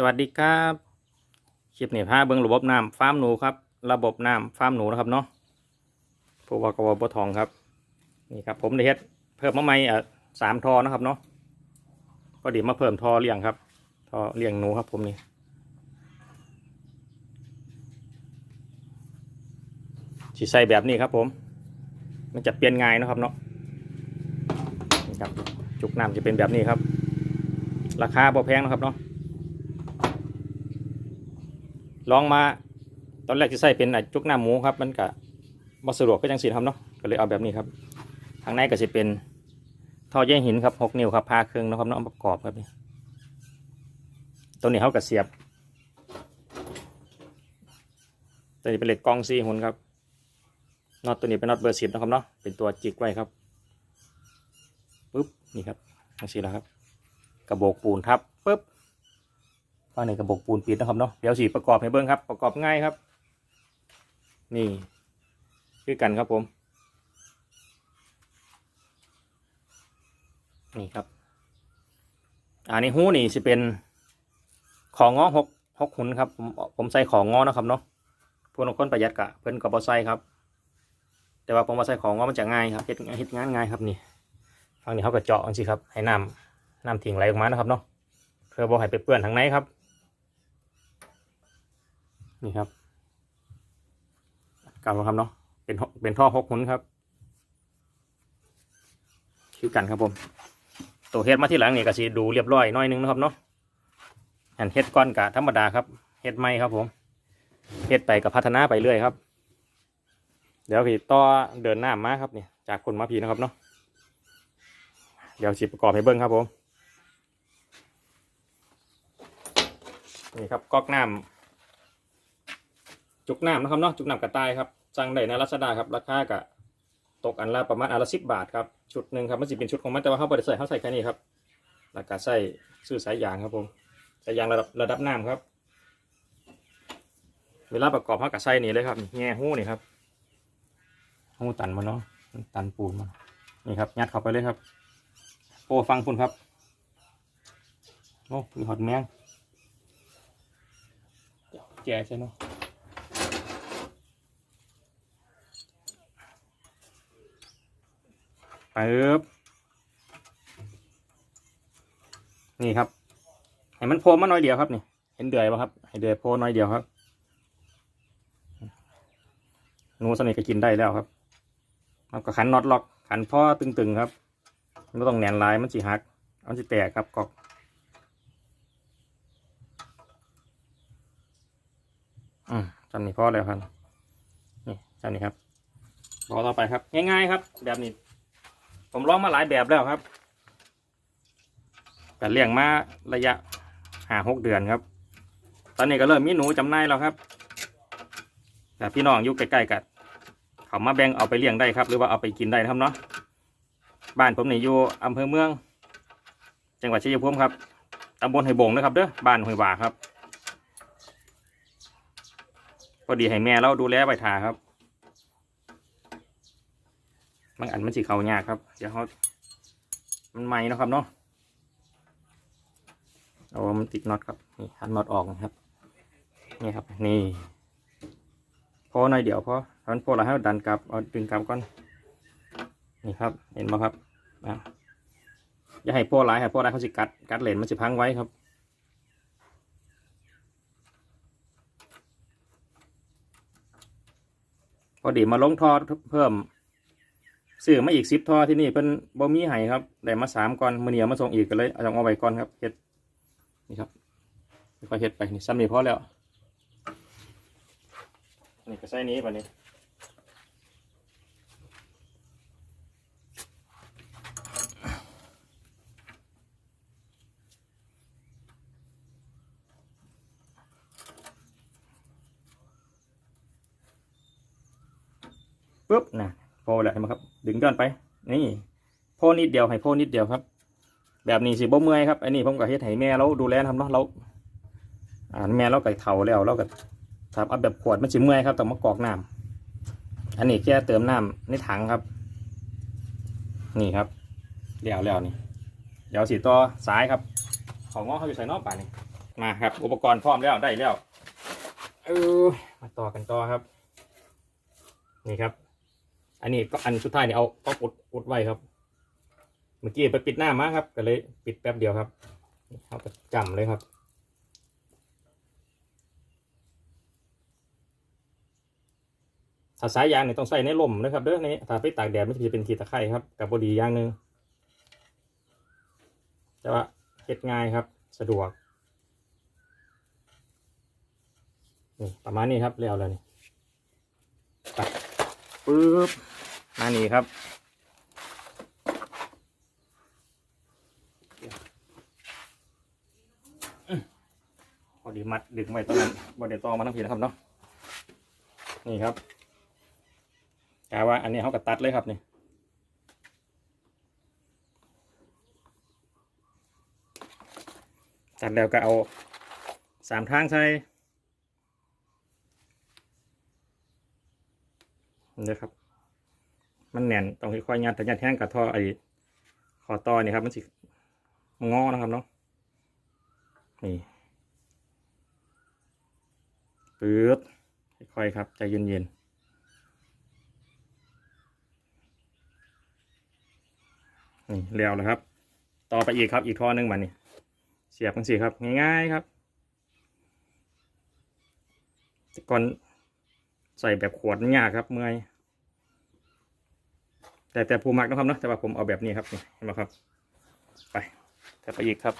สวัสดีครับคลิปนี้พาเบิ้งระบบน้ำฟาร์มหนูครับ ระบบน้ำฟาร์มหนูนะครับเนาะผู้ว่ากวบทองครับนี่ครับ ผมได้เฮ็ดเพิ่มมาใหม่อะสามทอนะครับเนาะพอดีมาเพิ่มทอเลี้ยงครับทอเลี้ยงหนูครับ ผมนี่สีใส่แบบนี้ครับ ผม มันจะเปลี่ยนง่ายนะครับเนาะนี่ครับจุกน้ำจะเป็นแบบนี้ครับ ราคาบ่แพงนะครับเนาะ ลองมาตอนแรกจะใส่เป็นอะจุกหน้าหมูครับ มันก็บ่สะดวกก็จังสีครับเนาะก็เลยเอาแบบนี้ครับ ทางในก็จะเป็นท่อแยกหินครับหกนิ้วครับพาเครื่องนะครับเนาะประกอบครับนี่ตัวนี้เขาก็เสียบตัวนี้เป็นเหล็กกองซีหุ่นครับน็อตตัวนี้เป็นน็อตเบอร์สิบนะครับเนาะเป็นตัวจิกไว้ครับปุ๊บนี่ครับจังสีแล้วครับ กระโบกปูนทับปุ๊บ ฟังในกระบอกปูนปิดนะครับเนาะเดี๋ยวสีประกอบให้เบิ้งครับ ประกอบง่ายครับ นี่คือกันครับผม นี่ครับอันนี้หูนี่สิเป็นของงอหกหกหุนครับผมผมใส่ของงอนะครับเนาะพวกนกคนประหยัดกะเพิ่นกับบอใส่ครับ แต่ว่าผมมาใส่ของงอมันจะง่ายครับเฮ็ดเฮ็ดงานง่ายครับนี่ฟังนี้เขาก็เจาะจังสิครับให้น้ำน้ำทิ้งไหลออกมานะครับเนาะเพื่อบ่ให้ไปเปื้อนทางในครับ นี่ครับกลับมาครับเนาะเป็นเป็นท่อหกหุนครับคือกันครับผม ตัวเฮ็ดมาที่หลังนี่ก็สีดูเรียบร้อยน้อยนึงนะครับเนาะอันเฮ็ดก้อนกะธรรมดาครับเฮ็ดไม่ครับผมเฮ็ดไปกับพัฒนาไปเรื่อยครับ เดี๋ยวพี่ต่อเดินหน้ามาครับเนี่ยจากคนมาพีนะครับเนาะเดี๋ยวสิประกอบให้เบิ้งครับผมนี่ครับก๊อกน้ำ จุกน้ำนะครับเนาะจุกน้ำกระต่ายครับสั่งได้ในรัชดาครับราคากะตกอันละประมาณอันละสิบบาทครับชุดหนึ่งครับมันจะเป็นชุดของมันแต่ว่าเขาบริใส่เขาใส่แค่นี้ครับแล้วก็ใส่ซื้อสายยางครับผมสายยางระดับระดับน้ำครับ เวลาประกอบเขากับใส่นี่เลยครับแง่หู้นี่ครับหู้ตันมาเนาะตันปูนมานี่ครับยัดเข้าไปเลยครับโอ้ฟังคุณครับโอ้มีหอดแมงแก่ใช่เนาะ ปึ๊บนี่ครับให้มันโพลมาหน่อยเดียวครับนี่เห็นเดือยป่ะครับให้เดือยโพลหน่อยเดียวครับหนูสนิทก็กินได้แล้วครับมันก็ขันน็อตล็อกขันพ่อตึงๆครับไม่ต้องแหนนลายมันสิหักมันสิแตกครับกอกอืมจำนี่พ่อแล้วครับนี่จำนี่ครับรอต่อไปครับ ง่ายๆครับ แบบนี้ ผมลองมาหลายแบบแล้วครับแต่เลี้ยงมาระยะห้าหกเดือนครับ ตอนนี้ก็เริ่มมีหนูจำนายแล้วครับแต่พี่น้องอยู่ใกล้ๆกันเขามาแบ่งเอาไปเลี้ยงได้ครับ หรือว่าเอาไปกินได้ครับเนาะบ้านผมนี่อยู่อำเภอเมือง จังหวัดชัยภูมิครับตำบลไหบงนะครับเด้อบ้านห้วยหวาครับพอดีให้แม่เราดูแลใบทาครับ บางอันมันสีเขายากครับ เดี๋ยวเขามันใหม่นะครับเนาะเอามันติดน็อตครับ นี่หันน็อตออกนะครับ นี่ครับ นี่พอหน่อยเดี๋ยวพอมันพอแล้วให้ดันกลับ เอาดึงกลับก่อน นี่ครับ เห็นไหมครับอะอย่าให้พอหลายให้พอหลายเขาสิกัด กัดเหลนมันจะพังไว้ครับ พอดีมาลงทอเพิ่ม ซื้อมาอีกสิบท่อที่นี่เพิ่นบ่มีให้ครับได้มาสามก้อนมือเหนียวมาส่งอีกก็เลยเอาเอาไว้ก่อนครับเฮ็ดนี่ครับค่อยเฮ็ดไปนี่ซ้ำนี่พอแล้วนี่ก็ใส่นี้ป่ะนี้ปุ๊บนะ โพแหละเห็นไหมครับ ดึงย้อนไป นี่โพนิดเดียวให้โพนิดเดียวครับ แบบนี้สิบ่เมื่อยครับอันนี้ผมก็เฮ็ดให้แม่เราดูแลทำเนาะเราอ่าแม่เราไก่เท่าแล้วเราก็ทำเอาแบบขวดมันสิเมื่อยครับต้องมากรอกน้ำอันนี้แค่เติมน้ำในถังครับ นี่ครับเดี๋ยวแล้วนี่เดี๋ยวสีต่อสายครับ ของงอเขาอยู่ใส่นอกป่านี่มาครับ อุปกรณ์พร้อมแล้วได้แล้วเออมาต่อกันต่อครับ นี่ครับ อันนี้ก็อันสุดท้ายนี่เอาก็อุดอุดไว้ครับ เมื่อกี้ไปปิดหน้ามาครับ ก็เลยปิดแป๊บเดียวครับเอาประจำเลยครับ ถ้าสายยางเนี่ยต้องใส่ในลมนะครับเด้อนี่ถ้าไปตากแดดมันจะเป็นขีดตะไคร่ครับกับบดีอย่างหนึ่งแต่ว่าเฮ็ดง่ายครับ สะดวกนี่ประมาณนี้ครับแล้วแล้วนี่ ปึ๊บมานี่ครับพอดีมัดดึงไว้ตอนนั้นบไดตองมาทั้งผีนะครับเนาะนี่ครับกาว่าอันนี้เขาก็ตัดเลยครับนี่ตัดแล้วก็เอาสามทางใส่ นี่ครับ มันแน่นต้องค่อยๆยัดแต่ยัดแห้งกับท่อไอ้ขอต่อนี่ครับ มันสิงอนะครับเนาะนี่ปื๊ดค่อยๆครับใจเย็นๆนี่เรียวแล้วครับ ต่อไปอีกครับ อีกท่อนึงมานี่เสียบกันสิครับ ง่ายๆครับ แต่ก่อนใส่แบบขวดยากครับเมื่อย แต่แต่ผู้มักนะครับเนาะแต่ว่าผมเอาแบบนี้ครับนี่เห็นไหมครับ ไปแต่ไปอีกครับ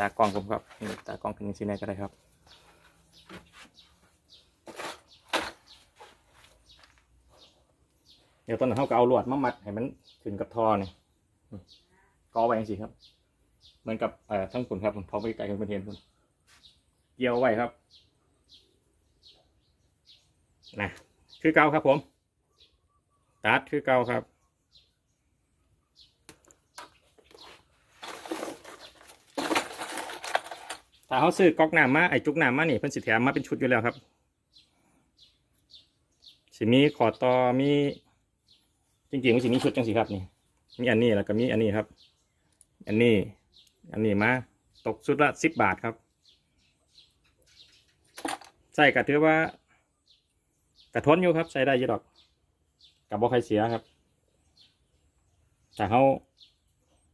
ตากล้องผมครับตากล้องเป็นยังไงก็ได้ครับเดี๋ยวตอนนั้นเขาก็เอาลวดมามัดให้มันขึ้นกับท่อนี่นี่กอไว้สิครับ เหมือนกับเอ่อทั้งคุณครับผมท้องไปไกลกันเป็นเห็นคุณเกี่ยวไว้ครับนะคือเกาครับผม ตัดคือเก่าครับ ถ้าเขาซื้อก๊อกน้ำมาไอจุกน้ำมานี่เพิ่นสิแถมมาเป็นชุดอยู่แล้วครับ สิมีขอต่อมีจริงๆมันสิมีชุดจังสิครับนี่มีอันนี้แล้วก็มีอันนี้ครับ อันนี้ อันนี้มาตกชุดละสิบบาทครับใส่กะถือว่ากระท้นอยู่ครับใส่ได้ยี่ดอก กับบ่ใครเสียครับ แต่เขา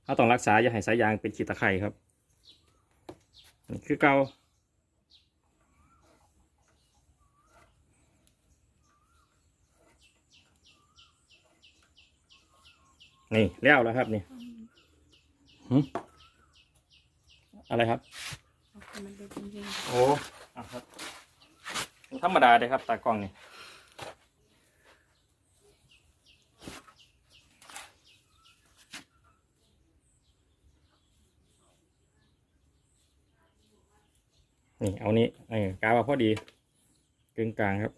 เขาต้องรักษาอย่าให้สายยางเป็นขีดตะไคร่ครับนี่คือเกานี่แล้วแล้วครับนี่หึอะไรครับมันเป็นจริงโอ้อะครับธรรมดาเลยครับตากล้องนี่ นี่เอานี้เออกาวาพอดีกึ่งกลางครับ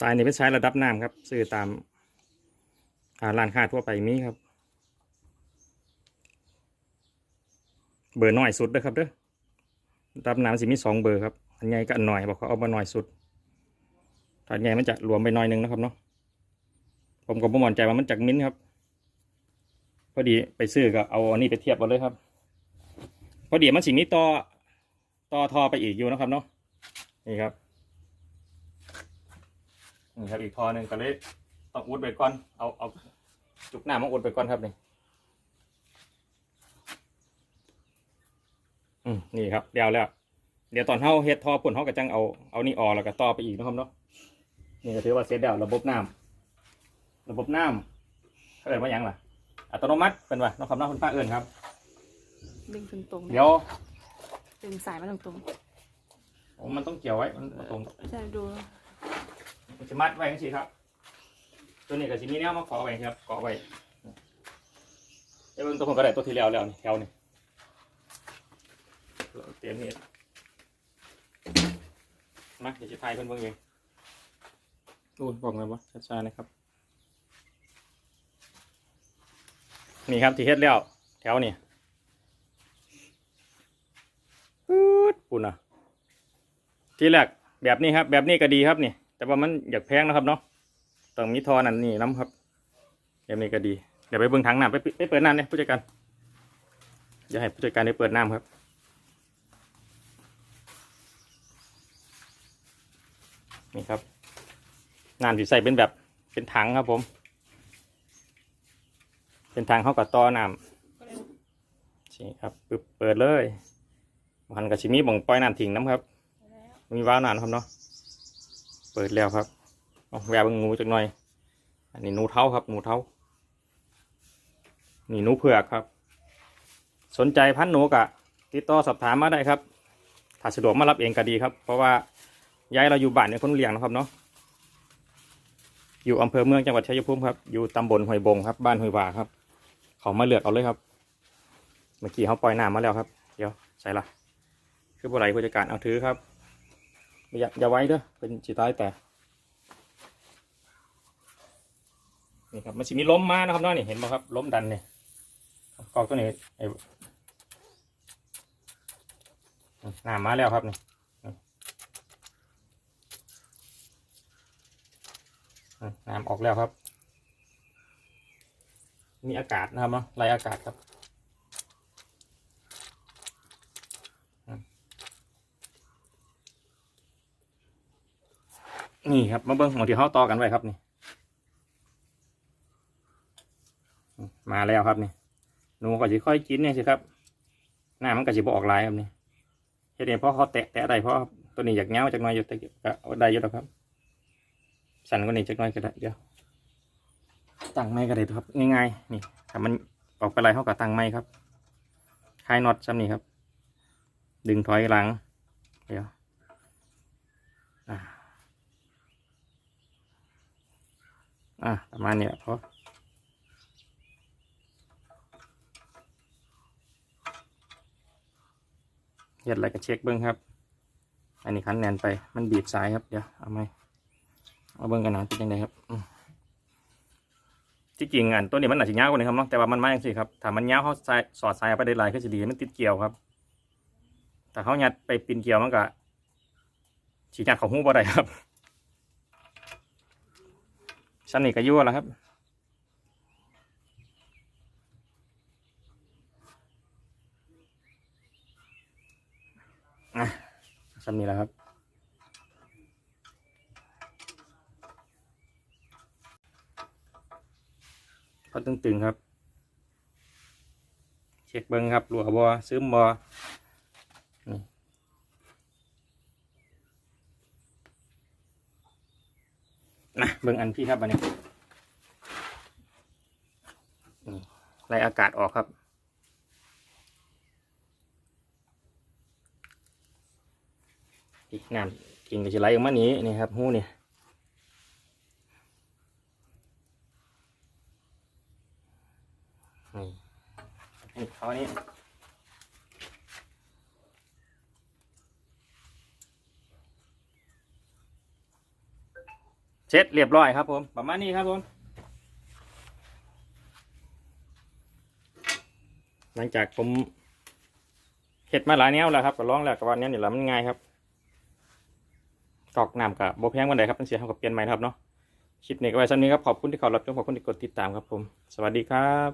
สายนี่เป็นสายระดับน้ำครับ ซื้อตามอ่าร้านค้าทั่วไปมีครับ เบอร์น้อยสุดเด้อครับเด้อระดับน้ำสิมีสองเบอร์ครับ อันใหญ่กับอันหน่อยบอกเขาเอามาหน่อยสุด ถ้าใหญ่มันจะรวมไปหน่อยหนึงนะครับเนาะผมก็บ่มั่นใจว่ามันจากมิ้นครับ พอดีไปซื้อก็เอาอันนี้ไปเทียบกันเลยครับ พอดีมันสิมีต่อต่อทอไปอีกอยู่นะครับเนาะนี่ครับนี่ครับอีกทอหนึ่งก็เลยต้องอุดไปก่อนเอาเอาจุกหน้ามาอุดไปก่อนครับนี่อืมนี่ครับเดียวแล้ว เดี๋ยวตอนเฮาเฮ็ดทอปุ่นเฮาก็จังเอาเอานี่ออกแล้วก็ต่อไปอีกนะครับเนาะ นี่ก็ถือว่าเสร็จแล้วระบบน้ำระบบน้ำเขาเอิ้นว่าหยังล่ะ อัตโนมัติเป็นว่าเนาะครับเนาะคุณป้าเอิ้นครับ ดึงตรงตรงๆเดี๋ยวดึงสายมาตรงตรงโอ้มันต้องเกี่ยวไว้มันตรงๆใช่ดูมันจะมัดไว้จังซี่ครับ ตัวนี้ก็สิมีแนวมาเกาะไว้ครับเกาะไว้เดี๋ยวเบิ่งตัวผมก็ได้ตัวที่แล้วแล้วนี่แถวนี่เราเตรียมนี่มาเดี๋ยวจะถ่ายเพิ่นเบิ่งเอง โอ้ยบอกเลยว่าช้าๆนะครับ นี่ครับที่เฮ็ดแล้ว แถวนี่ปื๊ดปุ่นอะ ที่แรกแบบนี้ครับ แบบนี้ก็ดีครับนี่ แต่ว่ามันอยากแพงนะครับเนาะต้องมีทอนั่นนี่น้ำครับแบบนี้ก็ดี เดี๋ยวไปเบิ่งถังน้ำไปไปเปิดน้ำเนี่ยผู้จัดการอย่าให้ผู้จัดการได้เปิดน้ำครับนี่ครับ น้ำที่ใส่เป็นแบบเป็นถังครับผม เป็นถังเข้ากับต่อน้ำนี่ครับปึ๊บเปิดเลยมันกับชิมีบ่งปล่อยน้ำทิ้งน้ำครับ มีว้าวน้ำครับเนาะเปิดแล้วครับเอาแววเบิ่งหนูจักหน่อย อันนี้หนูเท้าครับหนูเท้านี่หนูเผือกครับ สนใจพันหนูกะติดต่อสอบถามมาได้ครับ ถ้าสะดวกมารับเองก็ดีครับ เพราะว่าย้ายเราอยู่บ้านในคนเลี้ยงนะครับเนาะ อยู่อำเภอเมืองจังหวัดชัยภูมิครับ อยู่ตำบลห้วยบงครับ บ้านห้วยวาครับ เขามาเลือกเอาเลยครับ เมื่อกี้เขาปล่อยน้ำมาแล้วครับ เดี๋ยวใส่ละคือบุไรผู้จัดการเอาถือครับอย่าอย่าไว้เด้อเป็นจีตายแต่นี่ครับมันจะมีล้มมานะครับน้อนี่เห็นไหมครับล้มดันเนี่ยกอกตัวนี้น้ำมาแล้วครับนี่ น้ำออกแล้วครับ มีอากาศนะครับเนาะไล่อากาศครับนี่ครับมาเบิ้งหมองที่เขาต่อกันไว้ครับนี่ มาแล้วครับนี่หนูก็จะค่อยกินเนี่ยสิครับหน้ามันก็จะบออกลายครับนี่เฮ็ดเองเพราะเขาแตะแตะได้เพราะตัวนี้อยากเงาจากน้อยอยู่แต่ก็ได้อยู่แล้วครับ สั่นกว่านี้จากหน้อยก็ได้เดี๋ยวตั้งไม้ก็ได้ครับ ง่ายๆนี่ถ้ามันออกไปลายเขาก็ตั้งไม้ครับคลายน็อตซ้ำนี่ครับ ดึงถอยหลัง เดี๋ยวอ่าอ่าประมาณนี้แหละพอเฮ็ดอะไรก็เช็คเบิ้งครับ อันนี้คันแนนไป มันบีบสายครับ เดี๋ยว เอาไหม เอาเบิ้งกันนาเป็นยังไงครับที่จริงอันตัวนี้มันอาจจะยาวกว่านี้ครับเนาะแต่ว่ามันไม่สิครับถ้ามันยาวเขาใสายสอดสายเอาไปได้หลายก็จะดีมันติดเกี่ยวครับแต่เขายัดไปปีนเกี่ยวมันก็ฉีดยัดเขาหูบ่ได้ครับชั้นนี้ก็ยั่วแล้วครับอะชั้นนี้แล้วครับ ตึงๆครับ เช็คเบิ้งครับรัวบอซึมบอนี่นะเบิ้งอันพี่ครับอันนี้ไล่อากาศออกครับอีกน้ำกิ่งก็จะไหลออกมานี้นี่ครับหูนี่นี่ นี่เขานี้เช็ดเรียบร้อยครับผม ประมาณนี้ครับผม หลังจากผมเห็ดมาหลายแนวแล้วครับก็ลองแล้วก็ว่าแนวนี่แหละมันง่ายครับกอกน้ำกับโบแพงวันใดครับต้องเสียเท่ากับเปลี่ยนใหม่ครับเนาะคลิปนี้ก็ไว้สักนี้ครับ ขอบคุณที่เขารับชมขอบคุณที่กดติดตามครับผม สวัสดีครับ